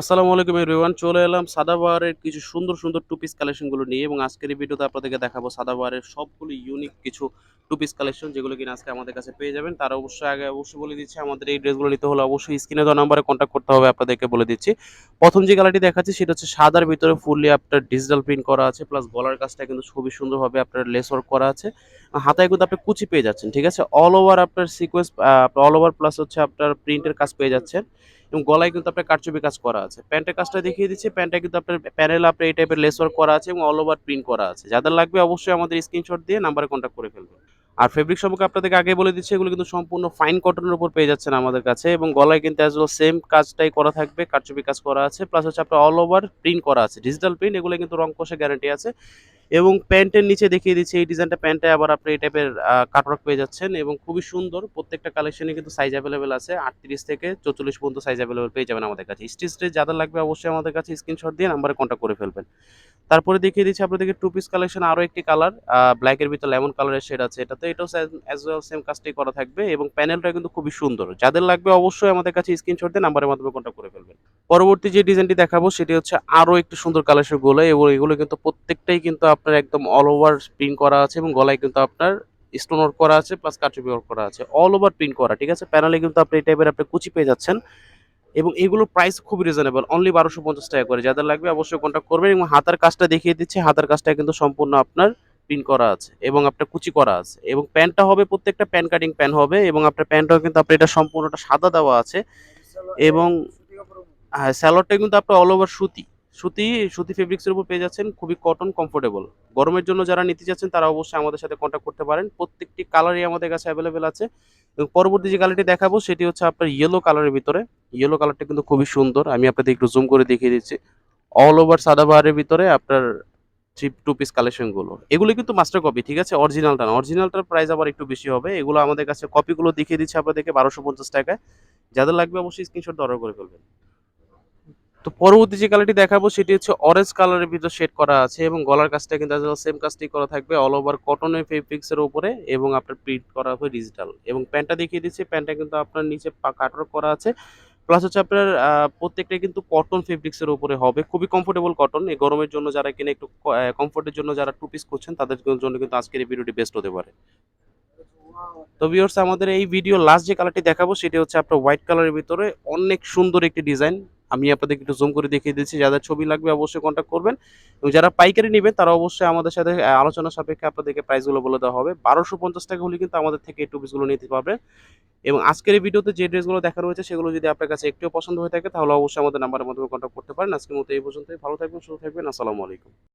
আসসালামু আলাইকুম এভরিওয়ান চলে এলাম সাদাবাহারের কিছু সুন্দর সুন্দর টু পিস কালেকশনগুলো নিয়ে এবং আজকের এই ভিডিওতে আপনাদেরকে দেখাবো সাদাবাহারের সবগুলো ইউনিক কিছু টু পিস কালেকশন যেগুলো কিনা আজকে আমাদের কাছে পেয়ে যাবেন। তারা অবশ্যই আগে অবশ্যই বলে দিচ্ছি, আমাদের এই ড্রেসগুলো নিতে হলে অবশ্যই স্ক্রিনে দেওয়া নাম্বারে কন্ট্যাক্ট করতে হবে, আপনাদেরকে বলে দিচ্ছি। প্রথম যে কালারটি দেখাচ্ছি সেটা হচ্ছে সাদার ভিতরে ফুললি আপনার ডিজিটাল প্রিন্ট করা আছে প্লাস গলার কাজটা কিন্তু খুবই সুন্দরভাবে আপনার লেস ওয়ার্ক করা আছে। হাতায় কিন্তু আপনি কুচি পেয়ে যাচ্ছেন, ঠিক আছে? অল ওভার আপনার সিকোয়েন্স অল ওভার প্লাস হচ্ছে আপনার প্রিন্টের কাজ পেয়ে যাচ্ছেন। এবং গলায় কিন্তু আপনার কারচুপি কাজ করা আছে। প্যান্টের কাজটা দেখিয়ে দিচ্ছি। প্যান্টটা কিন্তু আপনার প্যানেল আপনার এই টাইপের লেস ওয়ার্ক করা আছে এবং অল ওভার প্রিন্ট করা আছে। যাদের লাগবে অবশ্যই আমাদের স্ক্রিনশট দিয়ে নাম্বারে কন্ট্যাক্ট করে ফেলবেন। আর ফেব্রিক সম্পর্কে আপনাদেরকে আগে বলে দিচ্ছি, এগুলো কিন্তু সম্পূর্ণ ফাইন কটনের উপর পেয়ে যাচ্ছেন আমাদের কাছে এবং গলায় কিন্তু অ্যাজ ওয়েল সেম কাজটাই করা থাকবে, কারচুপি কাজ করা আছে। প্লাস হচ্ছে আপনার অল ওভার প্রিন্ট করা আছে। ডিজিটাল প্রিন্ট এগুলো কিন্তু রং কষে গ্যারান্টি আছে। এবং প্যান্টের নিচে দেখিয়ে দিচ্ছি, এই ডিজাইনটা প্যান্টে আবার আপনি এই টাইপের কাটওয়ার্ক পেয়ে যাচ্ছেন এবং খুবই সুন্দর। প্রত্যেকটা কালেকশনে কিন্তু সাইজ অ্যাভেলেবেল আছে। আটত্রিশ থেকে চৌচল্লিশ পর্যন্ত সাইজ অ্যাভেলেবেল পেয়ে যাবেন আমাদের কাছে। স্টিচ স্টিচ যাদের লাগবে অবশ্যই আমাদের কাছে স্ক্রিনশট দিয়ে নাম্বারে কন্ট্যাক্ট করে ফেলবেন। তারপরে দেখিয়ে দিচ্ছি আপনাদেরকে টু পিস কালেকশন আরও একটি কালার ব্ল্যাকের ভিতর লেমন কালারের শেড আছে। এটাতে এটাও অ্যাজ ওয়েল সেম কাজটাই করা থাকবে এবং প্যানেলটা কিন্তু খুবই সুন্দর। যাদের লাগবে অবশ্যই আমাদের কাছে স্ক্রিনশট দিয়ে নাম্বারের মাধ্যমে কন্ট্যাক্ট করে ফেলবেন। পরবর্তী যে ডিজাইনটি দেখাবো, সেটি হচ্ছে আরও একটু সুন্দর কালেকশনগুলো এবং এগুলো কিন্তু প্রত্যেকটাই কিন্তু আপনার একদম অল ওভার প্রিন্ট করা আছে এবং গলায় কিন্তু আপনার স্টোন ওয়ার্ক করা আছে প্লাস কাটুপি ওয়ার্ক করা আছে। অল ওভার প্রিন্ট করা, ঠিক আছে? প্যানেলে কিন্তু আপনি এই টাইপের আপনি কুচি পেয়ে যাচ্ছেন। এবং এগুলোর প্রাইস খুবই রিজনেবল অনলি বারোশো পঞ্চাশ টাকা করে। যাদের লাগবে অবশ্যই কন্ট্যাক্ট করবেন এবং হাতার কাজটা দেখিয়ে দিচ্ছে। হাতার কাজটা কিন্তু সম্পূর্ণ আপনার প্রিন্ট করা আছে এবং আপনার কুচি করা আছে। এবং প্যান্টটা হবে প্রত্যেকটা প্যান কাটিং প্যান হবে এবং আপনার প্যান্টটাও কিন্তু আপনার এটা সম্পূর্ণটা সাদা দেওয়া আছে। এবং হ্যাঁ স্যালোয়ারটা কিন্তু আপনার অল ওভার সুতি। সুতি সুতি ফেব্রিক্সের উপর পেয়ে যাচ্ছেন, খুবই কটন কমফোর্টেবল গরমের জন্য যারা নিতে যাচ্ছেন তারা অবশ্যই আমাদের সাথে কন্ট্যাক্ট করতে পারেন। প্রত্যেকটি কালারই আমাদের কাছে অ্যাভেলেবেল আছে। এবং পরবর্তী যে কালারটি দেখাবো, সেটি হচ্ছে আপনার ইয়েলো কালারের ভিতরে। ইয়েলো কালারটা কিন্তু খুবই সুন্দর। আমি আপনাদের একটু জুম করে দেখিয়ে দিচ্ছি। অল ওভার সাদা সাদাবাহারের ভিতরে আপনার থ্রি টু পিস কালেকশনগুলো এগুলো কিন্তু মাস্টার কপি ঠিক আছে? অরিজিনালটা না। অরিজিনালটার প্রাইস আবার একটু বেশি হবে। এগুলো আমাদের কাছে কপিগুলো দেখিয়ে দিচ্ছে আপনাদেরকে বারোশো পঞ্চাশ টাকায়। যাদের লাগবে অবশ্যই স্ক্রিনশট অর্ডার করে ফেলবেন। তো পরবর্তী যে কালারটি দেখাবো সেটি হচ্ছে অরেঞ্জ কালারের ভিতর শেড করা আছে এবং গলার কাজটা কিন্তু সেম কাজটি করা থাকবে অল ওভার কটনের ফেব্রিক্স এর উপরে এবং আপনার প্রিন্ট করা হবে ডিজিটাল এবং প্যান্টটা দেখিয়ে দিচ্ছি, প্যান্টটা কিন্তু আপনার নিচে কাটওয়ার্ক করা আছে। প্লাস হচ্ছে আপনার প্রত্যেকটা কিন্তু কটন ফেব্রিক্স এর উপরে হবে। খুবই কমফোর্টেবল কটন এই গরমের জন্য যারা কিনে একটু কমফোর্টের জন্য যারা টু পিস করছেন তাদের জন্য কিন্তু আজকের এই ভিডিওটি বেস্ট হতে পারে। তো ভিউয়ার্স আমাদের এই ভিডিও লাস্ট যে কালারটি দেখাবো সেটি হচ্ছে আপনার হোয়াইট কালারের ভিতরে অনেক সুন্দর একটি ডিজাইন আমি আপনাদেরকে একটু জুম করে দেখিয়ে দিচ্ছি, যাদের ছবি লাগবে অবশ্যই কন্ট্যাক্ট করবেন। এবং যারা পাইকারি নেবেন, তারা অবশ্যই আমাদের সাথে আলোচনা সাপেক্ষে আপনাদেরকে প্রাইসগুলো বলে দেওয়া হবে। বারোশো পঞ্চাশ টাকা হলে কিন্তু আমাদের থেকে এই টুপিসগুলো নিতে পারবেন এবং আজকের এই ভিডিওতে যে ড্রেসগুলো দেখা রয়েছে, সেগুলো যদি আপনার কাছে একটু পছন্দ হয়ে থাকে, তাহলে অবশ্যই আমাদের নাম্বারের মাধ্যমে কন্ট্যাক্ট করতে পারেন। আজকের মতো এই পর্যন্তই। ভালো থাকবেন, সুস্থ থাকবেন। আসসালামু আলাইকুম।